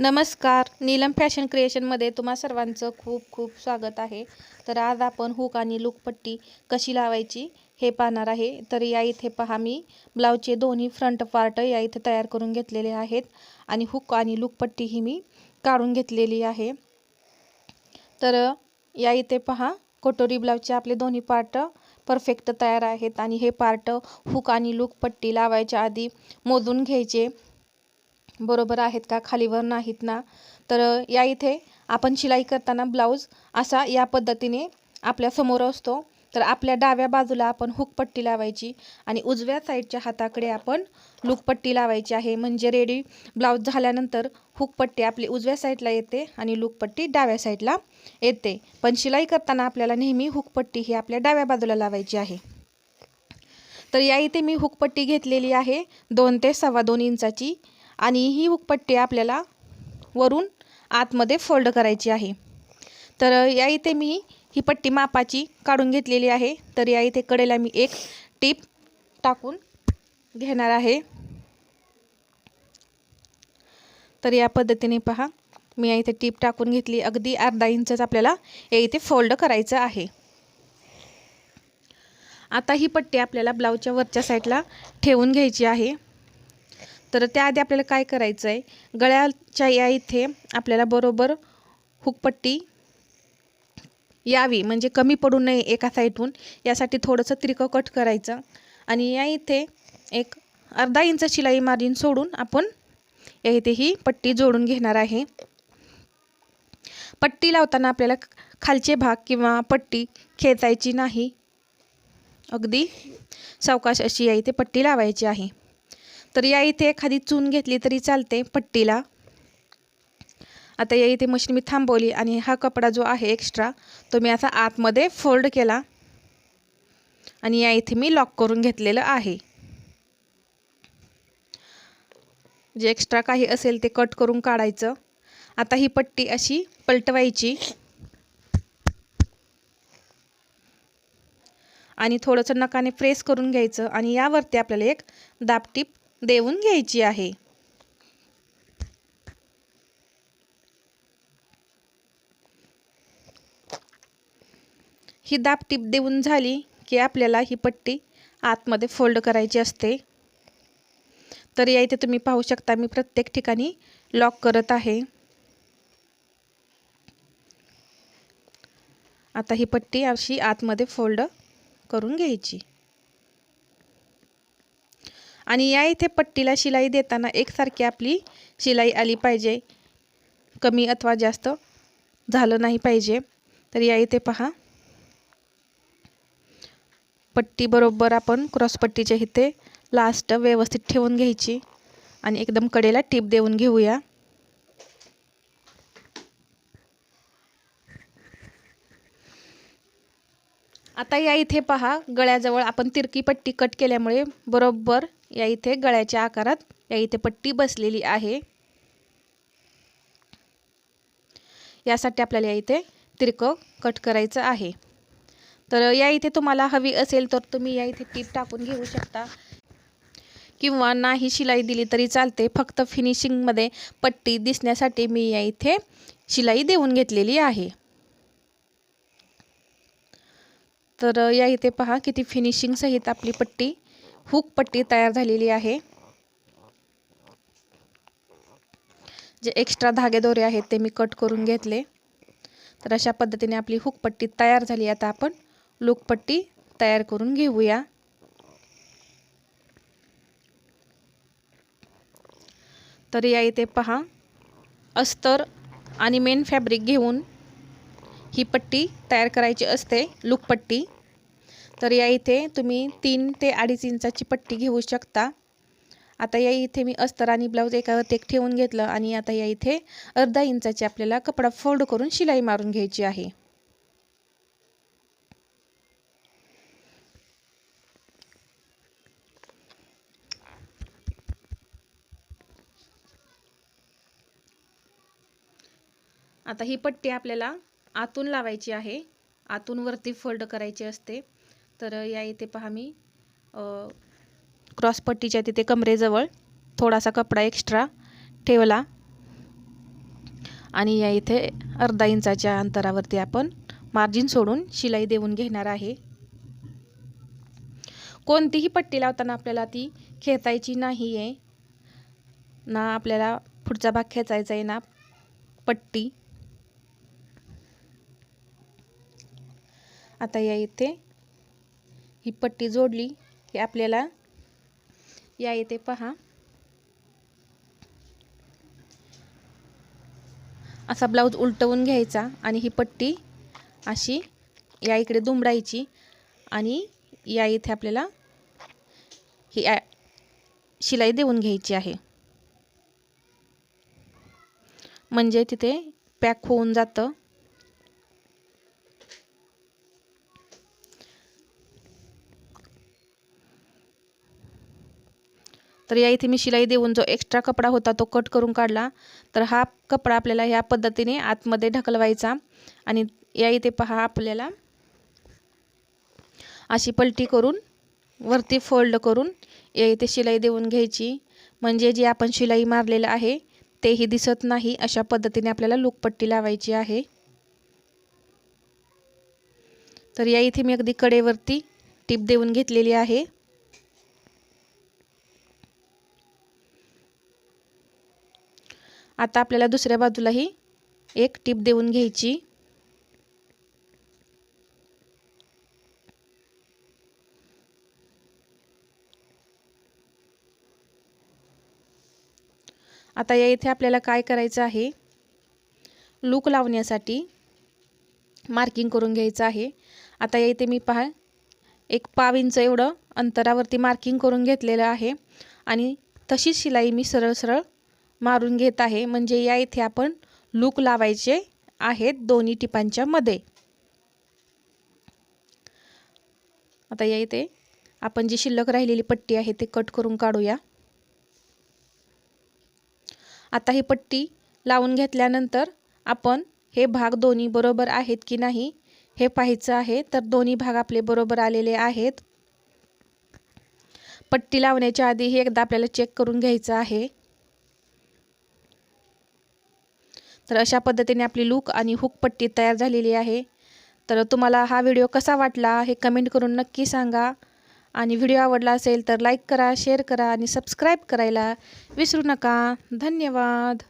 नमस्कार. नीलम फॅशन क्रिएशनमध्ये तुम्हा सर्वांचं खूप खूप स्वागत आहे. तर आज आपण हुक आणि लुकपट्टी कशी लावायची हे पाहणार आहे. तर या इथे पहा मी ब्लाऊजचे दोन्ही फ्रंट पार्ट या इथे तयार करून घेतलेले आहेत. आणि हुक आणि लुकपट्टी ही मी काढून घेतलेली आहे. तर या इथे पहा कटोरी ब्लाऊजचे आपले दोन्ही पार्ट परफेक्ट तयार आहेत. आणि हे पार्ट हुक आणि लुकपट्टी लावायच्या आधी मोजून घ्यायचे. बरोबर आहेत का खालीवर नाहीत ना? तर या इथे आपण शिलाई करताना ब्लाऊज असा या पद्धतीने आपल्यासमोर असतो. तर आपल्या डाव्या बाजूला आपण हुकपट्टी लावायची आणि उजव्या साईडच्या हाताकडे आपण लुकपट्टी लावायची आहे. म्हणजे रेडी ब्लाऊज झाल्यानंतर हुकपट्टी आपली उजव्या साईडला येते आणि लुकपट्टी डाव्या साईडला येते. पण शिलाई करताना आपल्याला नेहमी हुकपट्टी ही आपल्या डाव्या बाजूला लावायची आहे. तर या इथे मी हुकपट्टी घेतलेली आहे दोन ते सव्वा दोन इंचाची. आणि ही हुकपट्टी आपल्याला वरून आतमध्ये फोल्ड करायची आहे. तर या इथे मी ही पट्टी मापाची काढून घेतलेली आहे. तर या इथे कडेला मी एक टीप टाकून घेणार आहे. तर या पद्धतीने पहा मी या इथे टीप टाकून घेतली. अगदी अर्धा इंचच आपल्याला या इथे फोल्ड करायचं आहे. आता ही पट्टी आपल्याला ब्लाऊजच्या वरच्या साईडला ठेवून घ्यायची आहे. तर त्याआधी आपल्याला काय करायचं आहे गळ्याच्या या इथे आपल्याला बरोबर हुकपट्टी यावी म्हणजे कमी पडू नये एका साईडहून. यासाठी थोडंसं तिरकं कट करायचं. आणि या इथे एक अर्धा इंच शिलाई मार्जिन सोडून आपण या इथे ही पट्टी जोडून घेणार आहे. पट्टी लावताना आपल्याला खालचे भाग किंवा पट्टी खेचायची नाही. अगदी सावकाश अशी या इथे पट्टी लावायची आहे. तर या इथे एखादी चून घेतली तरी चालते पट्टीला. आता या इथे मशीन मी थांबवली आणि हा कपडा जो आहे एक्स्ट्रा तो मी असा आतमध्ये फोल्ड केला. आणि या इथे मी लॉक करून घेतलेलं आहे. जे एक्स्ट्रा काही असेल ते कट करून काढायचं. आता ही पट्टी अशी पलटवायची. आणि थोडंसं नकाने प्रेस करून घ्यायचं आणि यावरती आपल्याला एक दाबटीप देऊन घ्यायची आहे. ही दाब टीप देऊन झाली की आपल्याला ही पट्टी आतमध्ये फोल्ड करायची असते. तर या इथे तुम्ही पाहू शकता मी प्रत्येक ठिकाणी लॉक करत आहे. आता ही पट्टी अशी आतमध्ये फोल्ड करून घ्यायची. आणि या इथे पट्टीला शिलाई देताना एकसारखी आपली शिलाई आली पाहिजे. कमी अथवा जास्त झालं नाही पाहिजे. तर या इथे पहा. पट्टी बरोबर आपण क्रॉसपट्टीच्या इथे लास्ट व्यवस्थित ठेवून घ्यायची. आणि एकदम कडेला टीप देऊन घेऊया. आता या इथे पहा गळ्याजवळ आपण तिरकी पट्टी कट केल्यामुळे बरोबर या इथे गळ्याच्या आकारात या इथे पट्टी बसलेली आहे. यासाठी आपल्याला या इथे तिरकं कट करायचं आहे. तर या इथे तुम्हाला हवी असेल तर तुम्ही या इथे टीप टाकून घेऊ शकता. किंवा नाही शिलाई दिली तरी चालते. फक्त फिनिशिंगमध्ये पट्टी दिसण्यासाठी मी या इथे शिलाई देऊन घेतलेली आहे. तर या इथे पहा किती फिनिशिंग सहित आपली पट्टी हुक पट्टी तयार झालेली आहे. जे एक्स्ट्रा धागे दोरे आहेत ते मी कट करून घेतले. तर अशा पद्धतीने आपली हुक पट्टी तयार झाली. आता आपण लुकपट्टी तयार करून घेऊया. तर या इथे पहा. अस्तर आणि मेन फॅब्रिक घेऊन ही पट्टी तयार करायची असते. लुकपट्टी तर या इथे तुम्ही तीन ते अडीच इंचाची पट्टी घेऊ शकता. आता या इथे मी अस्तर आणि ब्लाऊज एकावर एक ठेवून घेतलं आणि आता या इथे अर्धा इंचाची आपल्याला कपडा फोल्ड करून शिलाई मारून घ्यायची आहे. आता ही पट्टी आपल्याला आतून लावायची आहे. आतून वरती फोल्ड करायची असते. तर या इथे पहा मी. क्रॉसपट्टीच्या तिथे कमरेजवळ थोडासा कपडा एक्स्ट्रा ठेवला. आणि या इथे अर्धा इंचाच्या अंतरावरती आपण मार्जिन सोडून शिलाई देऊन घेणार आहे. कोणतीही पट्टी लावताना आपल्याला ती खेचायची नाही आहे ना आपल्याला पुढचा भाग खेचायचा आहे ना पट्टी. आता या इथे ही पट्टी जोडली की आपल्याला या इथे पहा. असा ब्लाऊज उलटवून घ्यायचा आणि ही पट्टी अशी या इकडे दुमडायची आणि या इथे आपल्याला ही शिलाई देऊन घ्यायची आहे. म्हणजे तिथे पॅक होऊन जातं. तर या इथे मी शिलाई देऊन जो एक्स्ट्रा कपडा होता तो कट करून काढला. तर हा कपडा आपल्याला ह्या पद्धतीने आतमध्ये ढकलवायचा. आणि या इथे पहा आपल्याला अशी पलटी करून वरती फोल्ड करून या इथे शिलाई देऊन घ्यायची. म्हणजे जे आपण शिलाई मारलेलं आहे तेही दिसत नाही अशा पद्धतीने आपल्याला लुकपट्टी लावायची आहे. तर या इथे मी अगदी कडेवरती टीप देऊन घेतलेली आहे. आता आपल्याला दुसऱ्या बाजूलाही एक टीप देऊन घ्यायची. आता या इथे आपल्याला काय करायचं आहे? लूक लावण्यासाठी मार्किंग करून घ्यायचं आहे. आता या इथे मी पहा एक पाव इंच एवढं अंतरावरती मार्किंग करून घेतलेलं आहे. आणि तशीच शिलाई मी सरळ सरळ मारून घेत आहे. म्हणजे या इथे आपण लूक लावायचे आहेत दोन्ही टिपांच्या मध्ये. आता या इथे आपण जी शिल्लक राहिलेली पट्टी आहे ते कट करून काढूया. आता ही पट्टी लावून घेतल्यानंतर आपण हे भाग दोन्ही बरोबर आहेत की नाही हे पाहायचं आहे. तर दोन्ही भाग आपले बरोबर आलेले आहेत. पट्टी लावण्याच्या आधी हे एकदा आपल्याला चेक करून घ्यायचं आहे. तर अशा पद्धतीने आपली लूक आणि हुक पट्टी तयार झालेली आहे. तर तुम्हाला हा व्हिडिओ कसा वाटला हे कमेंट करून नक्की सांगा. आणि व्हिडिओ आवडला असेल तर लाईक करा शेअर करा आणि सबस्क्राईब करायला विसरू नका. धन्यवाद.